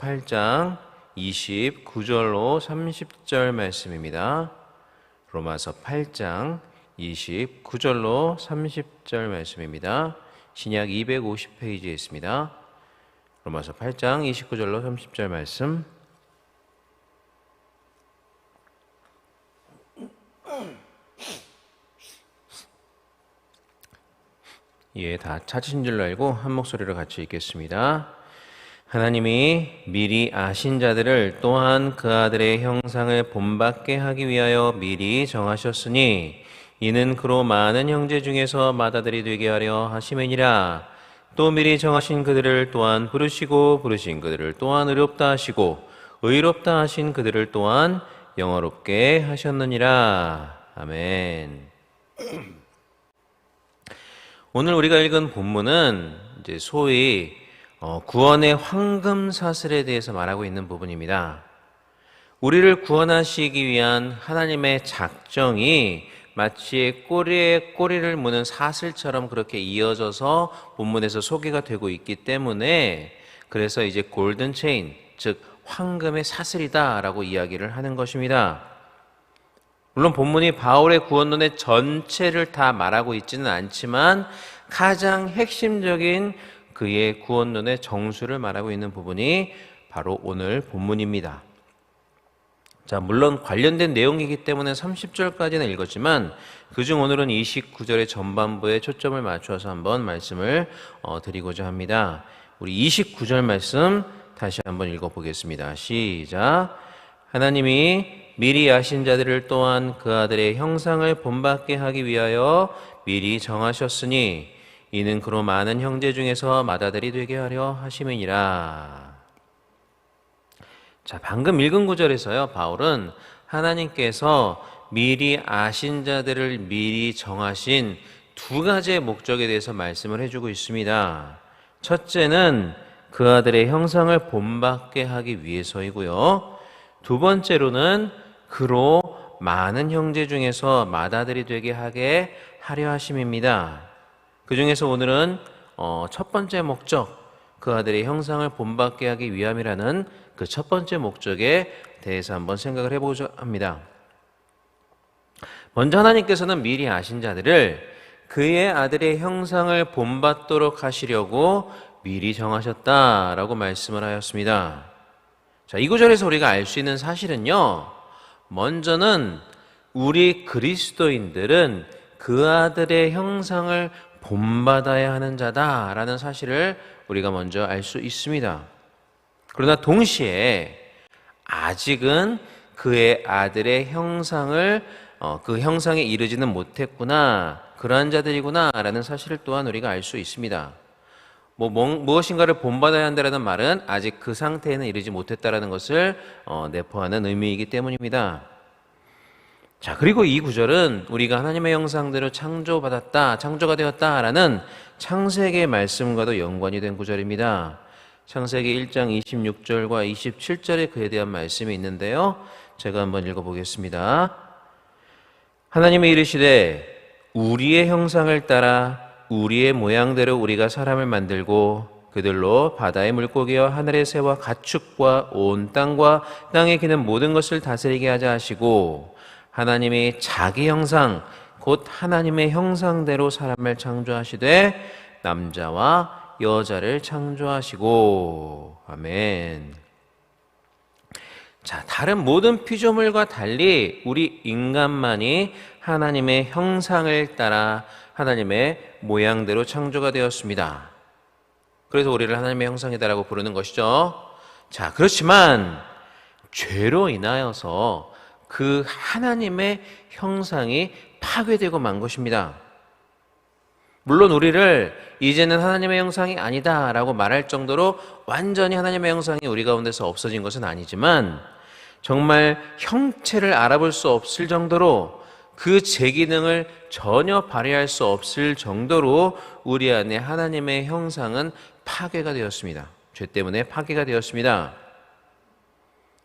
8장 29절로 30절 말씀입니다. 로마서 8장 29절로 30절 말씀입니다. 신약 250페이지에 있습니다. 로마서 8장 29절로 30절 말씀. 예, 다 찾으신 줄 알고 한 목소리로 같이 읽겠습니다. 하나님이 미리 아신 자들을 또한 그 아들의 형상을 본받게 하기 위하여 미리 정하셨으니 이는 그로 많은 형제 중에서 맏아들이 되게 하려 하심이니라. 또 미리 정하신 그들을 또한 부르시고 부르신 그들을 또한 의롭다 하시고 의롭다 하신 그들을 또한 영어롭게 하셨느니라. 아멘. 오늘 우리가 읽은 본문은 이제 소위 어, 구원의 황금 사슬에 대해서 말하고 있는 부분입니다. 우리를 구원하시기 위한 하나님의 작정이 마치 꼬리에 꼬리를 무는 사슬처럼 그렇게 이어져서 본문에서 소개가 되고 있기 때문에 그래서 이제 골든 체인, 즉 황금의 사슬이다라고 이야기를 하는 것입니다. 물론 본문이 바울의 구원론의 전체를 다 말하고 있지는 않지만 가장 핵심적인 그의 구원론의 정수를 말하고 있는 부분이 바로 오늘 본문입니다. 자, 물론 관련된 내용이기 때문에 30절까지는 읽었지만 그중 오늘은 29절의 전반부에 초점을 맞춰서 한번 말씀을 어, 드리고자 합니다. 우리 29절 말씀 다시 한번 읽어보겠습니다. 시작. 하나님이 미리 아신 자들을 또한 그 아들의 형상을 본받게 하기 위하여 미리 정하셨으니 이는 그로 많은 형제 중에서 맏아들이 되게 하려 하심이니라. 자, 방금 읽은 구절에서요. 바울은 하나님께서 미리 아신 자들을 미리 정하신 두 가지의 목적에 대해서 말씀을 해주고 있습니다. 첫째는 그 아들의 형상을 본받게 하기 위해서이고요. 두 번째로는 그로 많은 형제 중에서 맏아들이 되게 하게 하려 하심입니다. 그 중에서 오늘은 어, 첫 번째 목적, 그 아들의 형상을 본받게 하기 위함이라는 그 첫 번째 목적에 대해서 한번 생각을 해보자 합니다. 먼저 하나님께서는 미리 아신 자들을 그의 아들의 형상을 본받도록 하시려고 미리 정하셨다라고 말씀을 하였습니다. 자, 이 구절에서 우리가 알 수 있는 사실은요, 먼저는 우리 그리스도인들은 그 아들의 형상을 본받아야 하는 자다라는 사실을 우리가 먼저 알 수 있습니다. 그러나 동시에 아직은 그의 아들의 형상을 어, 그 형상에 이르지는 못했구나 그러한 자들이구나라는 사실을 또한 우리가 알 수 있습니다. 뭐, 뭐 무엇인가를 본받아야 한다라는 말은 아직 그 상태에는 이르지 못했다라는 것을 어, 내포하는 의미이기 때문입니다. 자, 그리고 이 구절은 우리가 하나님의 형상대로 창조받았다, 창조가 되었다라는 창세기의 말씀과도 연관이 된 구절입니다. 창세기 1장 26절과 27절에 그에 대한 말씀이 있는데요. 제가 한번 읽어보겠습니다. 하나님이 이르시되 우리의 형상을 따라 우리의 모양대로 우리가 사람을 만들고 그들로 바다의 물고기와 하늘의 새와 가축과 온 땅과 땅에 기는 모든 것을 다스리게 하자 하시고 하나님이 자기 형상 곧 하나님의 형상대로 사람을 창조하시되 남자와 여자를 창조하시고 아멘. 자, 다른 모든 피조물과 달리 우리 인간만이 하나님의 형상을 따라 하나님의 모양대로 창조가 되었습니다. 그래서 우리를 하나님의 형상이다라고 부르는 것이죠. 자, 그렇지만 죄로 인하여서 그 하나님의 형상이 파괴되고 만 것입니다. 물론 우리를 이제는 하나님의 형상이 아니다라고 말할 정도로 완전히 하나님의 형상이 우리 가운데서 없어진 것은 아니지만 정말 형체를 알아볼 수 없을 정도로 그 제기능을 전혀 발휘할 수 없을 정도로 우리 안에 하나님의 형상은 파괴가 되었습니다. 죄 때문에 파괴가 되었습니다.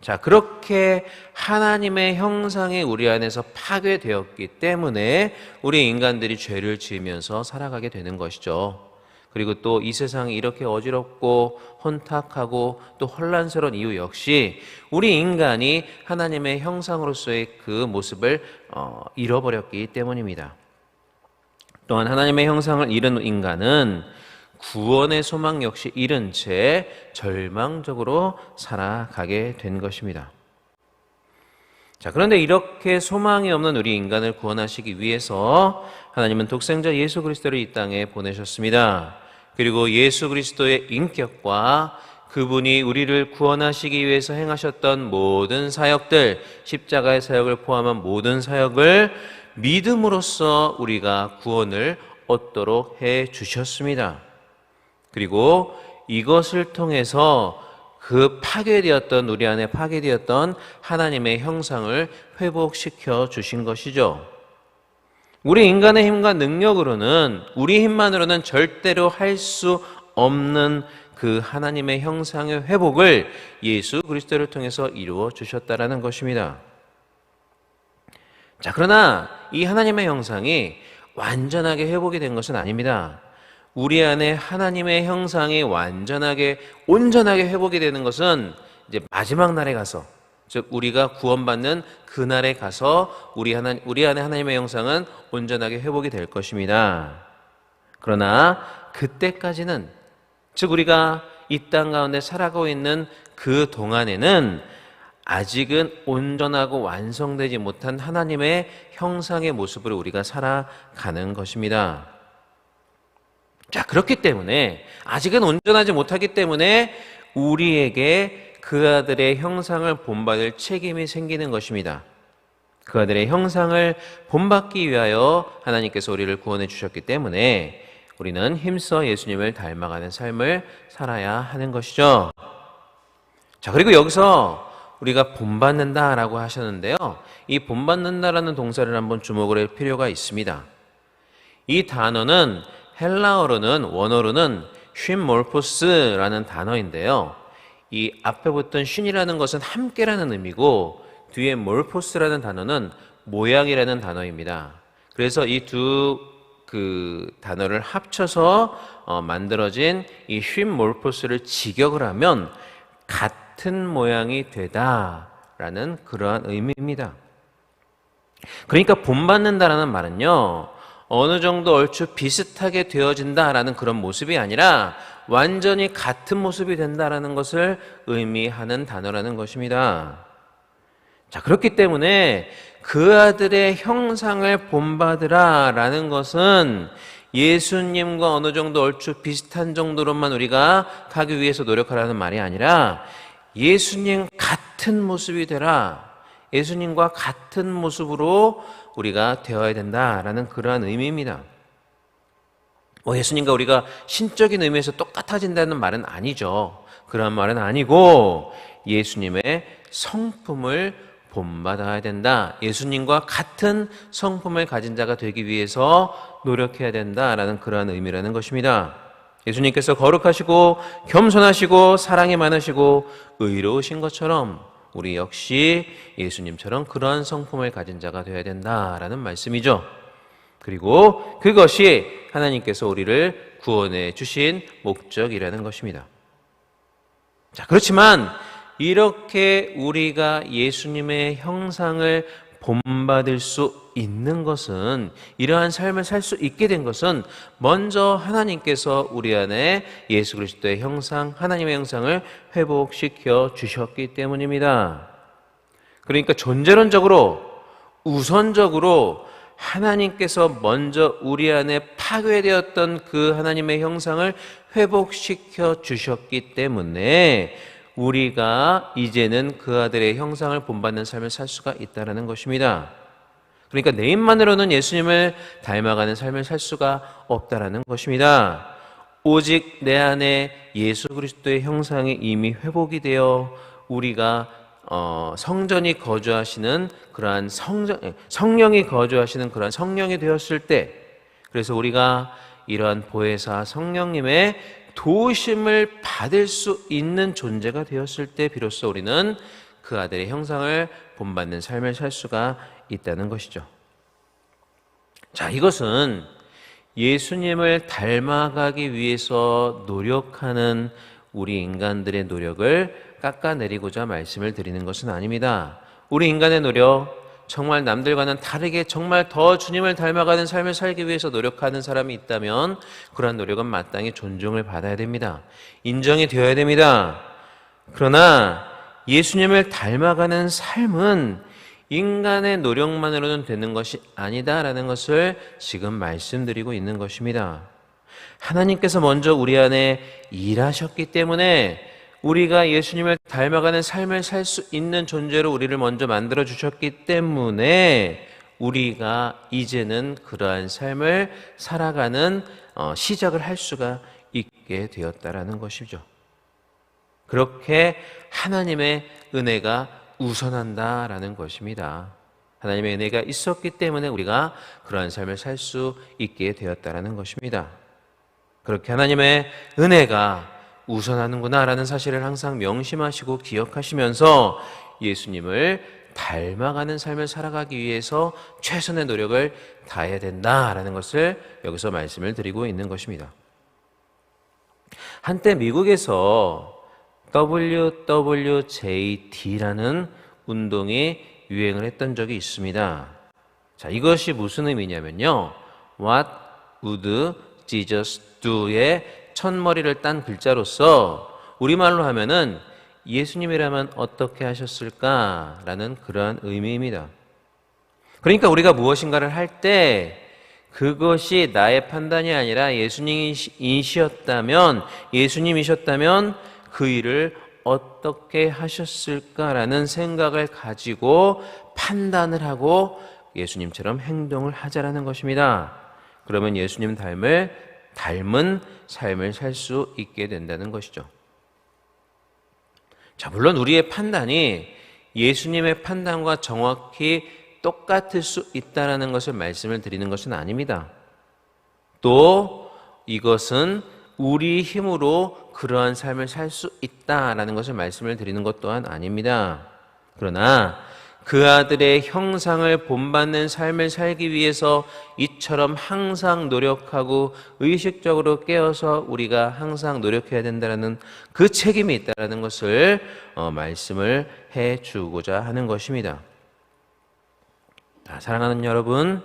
자, 그렇게 하나님의 형상이 우리 안에서 파괴되었기 때문에 우리 인간들이 죄를 지으면서 살아가게 되는 것이죠. 그리고 또 이 세상이 이렇게 어지럽고 혼탁하고 또 혼란스러운 이유 역시 우리 인간이 하나님의 형상으로서의 그 모습을 어, 잃어버렸기 때문입니다. 또한 하나님의 형상을 잃은 인간은 구원의 소망 역시 잃은 채 절망적으로 살아가게 된 것입니다. 자, 그런데 이렇게 소망이 없는 우리 인간을 구원하시기 위해서 하나님은 독생자 예수 그리스도를 이 땅에 보내셨습니다. 그리고 예수 그리스도의 인격과 그분이 우리를 구원하시기 위해서 행하셨던 모든 사역들, 십자가의 사역을 포함한 모든 사역을 믿음으로써 우리가 구원을 얻도록 해 주셨습니다. 그리고 이것을 통해서 그 파괴되었던 우리 안에 파괴되었던 하나님의 형상을 회복시켜 주신 것이죠. 우리 인간의 힘과 능력으로는 우리 힘만으로는 절대로 할 수 없는 그 하나님의 형상의 회복을 예수 그리스도를 통해서 이루어 주셨다라는 것입니다. 자, 그러나 이 하나님의 형상이 완전하게 회복이 된 것은 아닙니다. 우리 안에 하나님의 형상이 완전하게 온전하게 회복이 되는 것은 이제 마지막 날에 가서 즉 우리가 구원받는 그 날에 가서 우리 하나 우리 안에 하나님의 형상은 온전하게 회복이 될 것입니다. 그러나 그때까지는 즉 우리가 이 땅 가운데 살아가고 있는 그 동안에는 아직은 온전하고 완성되지 못한 하나님의 형상의 모습으로 우리가 살아가는 것입니다. 자, 그렇기 때문에 아직은 온전하지 못하기 때문에 우리에게 그 아들의 형상을 본받을 책임이 생기는 것입니다. 그 아들의 형상을 본받기 위하여 하나님께서 우리를 구원해 주셨기 때문에 우리는 힘써 예수님을 닮아가는 삶을 살아야 하는 것이죠. 자, 그리고 여기서 우리가 본받는다라고 하셨는데요. 이 본받는다라는 동사를 한번 주목을 할 필요가 있습니다. 이 단어는 헬라어로는 원어로는 쉰몰포스라는 단어인데요. 이 앞에 붙은 쉰이라는 것은 함께라는 의미고 뒤에 몰포스라는 단어는 모양이라는 단어입니다. 그래서 이 두 그 단어를 합쳐서 어, 만들어진 이 쉰몰포스를 직역을 하면 같은 모양이 되다라는 그러한 의미입니다. 그러니까 본받는다라는 말은요. 어느 정도 얼추 비슷하게 되어진다라는 그런 모습이 아니라 완전히 같은 모습이 된다라는 것을 의미하는 단어라는 것입니다. 자, 그렇기 때문에 그 아들의 형상을 본받으라 라는 것은 예수님과 어느 정도 얼추 비슷한 정도로만 우리가 가기 위해서 노력하라는 말이 아니라 예수님 같은 모습이 되라. 예수님과 같은 모습으로 우리가 되어야 된다라는 그러한 의미입니다. 뭐 예수님과 우리가 신적인 의미에서 똑같아진다는 말은 아니죠. 그런 말은 아니고 예수님의 성품을 본받아야 된다. 예수님과 같은 성품을 가진 자가 되기 위해서 노력해야 된다라는 그러한 의미라는 것입니다. 예수님께서 거룩하시고 겸손하시고 사랑이 많으시고 의로우신 것처럼 우리 역시 예수님처럼 그러한 성품을 가진 자가 되어야 된다라는 말씀이죠. 그리고 그것이 하나님께서 우리를 구원해 주신 목적이라는 것입니다. 자, 그렇지만 이렇게 우리가 예수님의 형상을 본받을 수 있는 것은 이러한 삶을 살 수 있게 된 것은 먼저 하나님께서 우리 안에 예수 그리스도의 형상, 하나님의 형상을 회복시켜 주셨기 때문입니다. 그러니까 존재론적으로 우선적으로 하나님께서 먼저 우리 안에 파괴되었던 그 하나님의 형상을 회복시켜 주셨기 때문에 우리가 이제는 그 아들의 형상을 본받는 삶을 살 수가 있다는 것입니다. 그러니까 내 입만으로는 예수님을 닮아가는 삶을 살 수가 없다라는 것입니다. 오직 내 안에 예수 그리스도의 형상이 이미 회복이 되어 우리가 어, 성전이 거주하시는 그러한 성전, 성령이 거주하시는 그러한 성령이 되었을 때, 그래서 우리가 이러한 보혜사 성령님의 도우심을 받을 수 있는 존재가 되었을 때, 비로소 우리는 그 아들의 형상을 본받는 삶을 살 수가 있다는 것이죠. 자, 이것은 예수님을 닮아가기 위해서 노력하는 우리 인간들의 노력을 깎아내리고자 말씀을 드리는 것은 아닙니다. 우리 인간의 노력, 정말 남들과는 다르게 정말 더 주님을 닮아가는 삶을 살기 위해서 노력하는 사람이 있다면 그러한 노력은 마땅히 존중을 받아야 됩니다. 인정이 되어야 됩니다. 그러나 예수님을 닮아가는 삶은 인간의 노력만으로는 되는 것이 아니다라는 것을 지금 말씀드리고 있는 것입니다. 하나님께서 먼저 우리 안에 일하셨기 때문에 우리가 예수님을 닮아가는 삶을 살 수 있는 존재로 우리를 먼저 만들어 주셨기 때문에 우리가 이제는 그러한 삶을 살아가는 어, 시작을 할 수가 있게 되었다라는 것이죠. 그렇게 하나님의 은혜가 우선한다라는 것입니다. 하나님의 은혜가 있었기 때문에 우리가 그러한 삶을 살 수 있게 되었다라는 것입니다. 그렇게 하나님의 은혜가 우선하는구나라는 사실을 항상 명심하시고 기억하시면서 예수님을 닮아가는 삶을 살아가기 위해서 최선의 노력을 다해야 된다라는 것을 여기서 말씀을 드리고 있는 것입니다. 한때 미국에서 WWJD라는 운동이 유행을 했던 적이 있습니다. 자, 이것이 무슨 의미냐면요. What would Jesus do의 첫머리를 딴 글자로서 우리말로 하면은 예수님이라면 어떻게 하셨을까라는 그러한 의미입니다. 그러니까 우리가 무엇인가를 할 때 그것이 나의 판단이 아니라 예수님이셨다면 예수님이셨다면 그 일을 어떻게 하셨을까라는 생각을 가지고 판단을 하고 예수님처럼 행동을 하자라는 것입니다. 그러면 예수님 닮을 닮은 삶을 살 수 있게 된다는 것이죠. 자, 물론 우리의 판단이 예수님의 판단과 정확히 똑같을 수 있다라는 것을 말씀을 드리는 것은 아닙니다. 또 이것은 우리 힘으로 그러한 삶을 살 수 있다라는 것을 말씀을 드리는 것 또한 아닙니다. 그러나 그 아들의 형상을 본받는 삶을 살기 위해서 이처럼 항상 노력하고 의식적으로 깨어서 우리가 항상 노력해야 된다는 그 책임이 있다는 것을 어, 말씀을 해 주고자 하는 것입니다. 자, 사랑하는 여러분,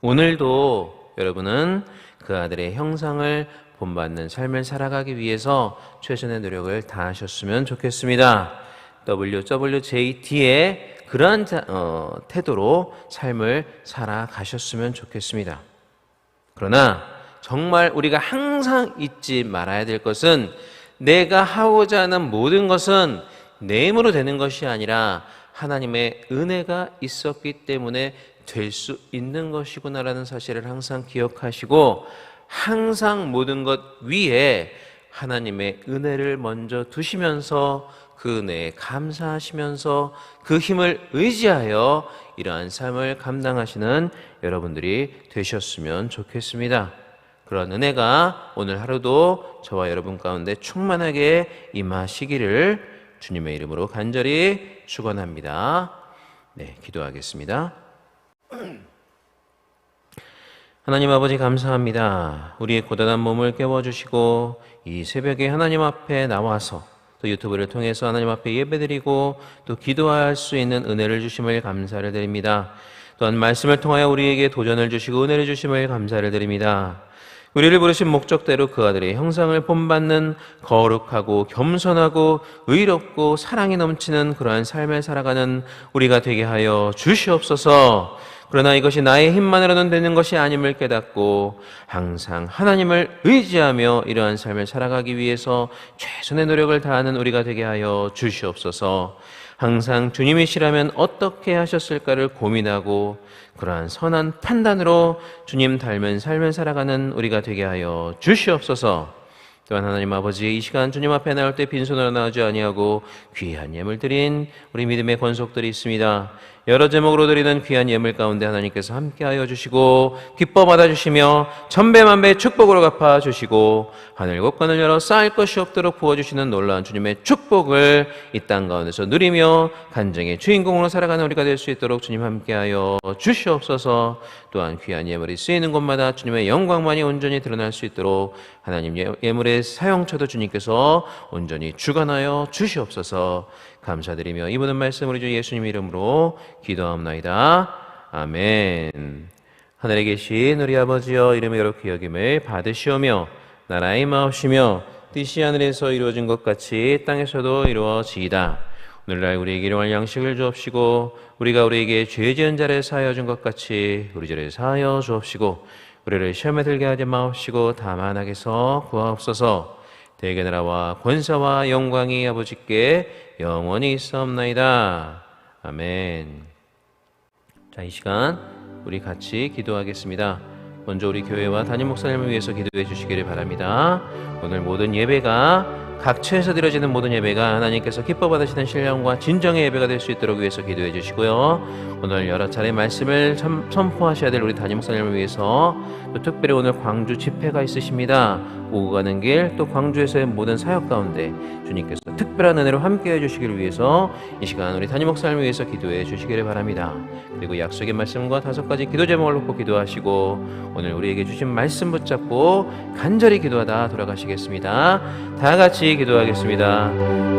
오늘도 여러분은 그 아들의 형상을 본받는 삶을 살아가기 위해서 최선의 노력을 다하셨으면 좋겠습니다. WWJD의 그러한 어, 태도로 삶을 살아가셨으면 좋겠습니다. 그러나 정말 우리가 항상 잊지 말아야 될 것은 내가 하고자 하는 모든 것은 내 힘으로 되는 것이 아니라 하나님의 은혜가 있었기 때문에 될 수 있는 것이구나라는 사실을 항상 기억하시고 항상 모든 것 위에 하나님의 은혜를 먼저 두시면서 그 은혜에 감사하시면서 그 힘을 의지하여 이러한 삶을 감당하시는 여러분들이 되셨으면 좋겠습니다. 그런 은혜가 오늘 하루도 저와 여러분 가운데 충만하게 임하시기를 주님의 이름으로 간절히 축원합니다. 네, 기도하겠습니다. 하나님 아버지 감사합니다. 우리의 고단한 몸을 깨워주시고 이 새벽에 하나님 앞에 나와서 또 유튜브를 통해서 하나님 앞에 예배드리고 또 기도할 수 있는 은혜를 주심을 감사를 드립니다. 또한 말씀을 통하여 우리에게 도전을 주시고 은혜를 주심을 감사를 드립니다. 우리를 부르신 목적대로 그 아들의 형상을 본받는 거룩하고 겸손하고 의롭고 사랑이 넘치는 그러한 삶을 살아가는 우리가 되게 하여 주시옵소서. 그러나 이것이 나의 힘만으로는 되는 것이 아님을 깨닫고 항상 하나님을 의지하며 이러한 삶을 살아가기 위해서 최선의 노력을 다하는 우리가 되게 하여 주시옵소서. 항상 주님이시라면 어떻게 하셨을까를 고민하고 그러한 선한 판단으로 주님 닮은 삶을 살아가는 우리가 되게 하여 주시옵소서. 또한 하나님 아버지 이 시간 주님 앞에 나올 때 빈손으로 나오지 아니하고 귀한 예물 드린 우리 믿음의 권속들이 있습니다. 여러 제목으로 드리는 귀한 예물 가운데 하나님께서 함께하여 주시고 기뻐 받아주시며 천배만배 축복으로 갚아 주시고 하늘 곳간을 열어 쌓일 것이 없도록 부어주시는 놀라운 주님의 축복을 이 땅 가운데서 누리며 간증의 주인공으로 살아가는 우리가 될 수 있도록 주님 함께하여 주시옵소서. 또한 귀한 예물이 쓰이는 곳마다 주님의 영광만이 온전히 드러날 수 있도록 하나님 예- 예물의 사용처도 주님께서 온전히 주관하여 주시옵소서 감사드리며 이분은 말씀 우리 주 예수님 이름으로 기도합나이다. 아멘. 하늘에 계신 우리 아버지여 이름의 이렇게 여김을 받으시오며 나라의 마옵시며 뜻이 하늘에서 이루어진 것 같이 땅에서도 이루어지이다. 오늘날 우리에게 일용할 양식을 주옵시고 우리가 우리에게 죄 지은 자를 사하여 준 것 같이 우리 죄를 사하여 주옵시고 우리를 시험에 들게 하지 마옵시고 다만 악에서 구하옵소서 대개 나라와 권사와 영광이 아버지께 영원히 있사옵나이다 아멘 자, 이 시간 우리 같이 기도하겠습니다. 먼저 우리 교회와 담임 목사님을 위해서 기도해 주시기를 바랍니다. 오늘 모든 예배가 각처에서 드려지는 모든 예배가 하나님께서 기뻐 받으시는 신령과 진정의 예배가 될 수 있도록 위해서 기도해 주시고요. 오늘 여러 차례 말씀을 참- 선포하셔야 될 우리 담임 목사님을 위해서 또 특별히 오늘 광주 집회가 있으십니다. 오고 가는 길 또 광주에서의 모든 사역 가운데 주님께서 특별한 은혜로 함께 해주시기를 위해서 이 시간 우리 담임 목사님을 위해서 기도해 주시기를 바랍니다. 그리고 약속의 말씀과 다섯 가지 기도 제목을 놓고 기도하시고 오늘 우리에게 주신 말씀 붙잡고 간절히 기도하다 돌아가시겠습니다. 다 같이 기도하겠습니다.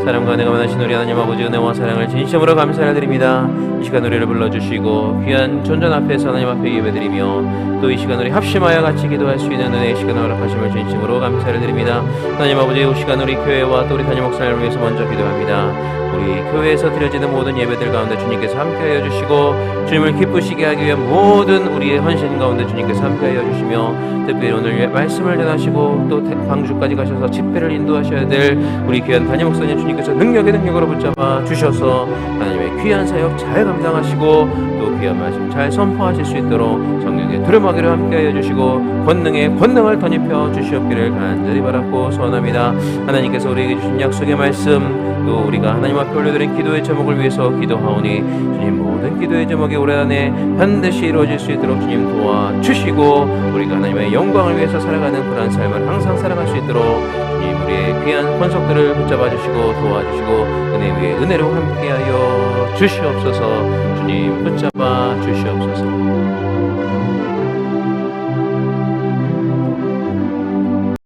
사랑과 내가 만나신 우리 하나님 아버지 은혜와 사랑을 진심으로 감사를 드립니다. 이 시간 우리를 불러주시고 귀한 존전 앞에서 하나님 앞에 예배드리며 또 이 시간 우리 합심하여 같이 기도할 수 있는 은혜의 시간을 허락하심을 진심으로 감사를 드립니다. 하나님 아버지 이 시간 우리 교회와 또 우리 담임 목사님을 위해서 먼저 기도합니다. 우리 교회에서 드려지는 모든 예배들 가운데 주님께서 함께하여 주시고 주님을 기쁘시게 하기 위한 모든 우리의 헌신 가운데 주님께서 함께하여 주시며 특별히 오늘 말씀을 전하시고 또 대- 광주까지 가셔서 집회를 인도하셔야 될 우리 귀한 담임 목사님 주님께서 능력의 능력으로 붙잡아 주셔서 하나님의 귀한 사역 잘 감당하시고 또 귀한 말씀 잘 선포하실 수 있도록 성령 의 두려움하기를 함께하여 주시고 권능의 권능을 덧입혀 주시옵기를 간절히 바랐고 소원합니다. 하나님께서 우리에게 주신 약속의 말씀 또 우리가 하나님 앞에 올려드린 기도의 제목을 위해서 기도하오니 주님 모든 기도의 제목이 올해 안에 반드시 이루어질 수 있도록 주님 도와주시고 우리가 하나님의 영광을 위해서 살아가는 그러한 삶을 항상 살아갈 수 있도록 주님 우리의 귀한 권속들을 붙잡아 주시고 도와주시고 은혜 위에 은혜로 함께하여 주시옵소서 주님 붙잡아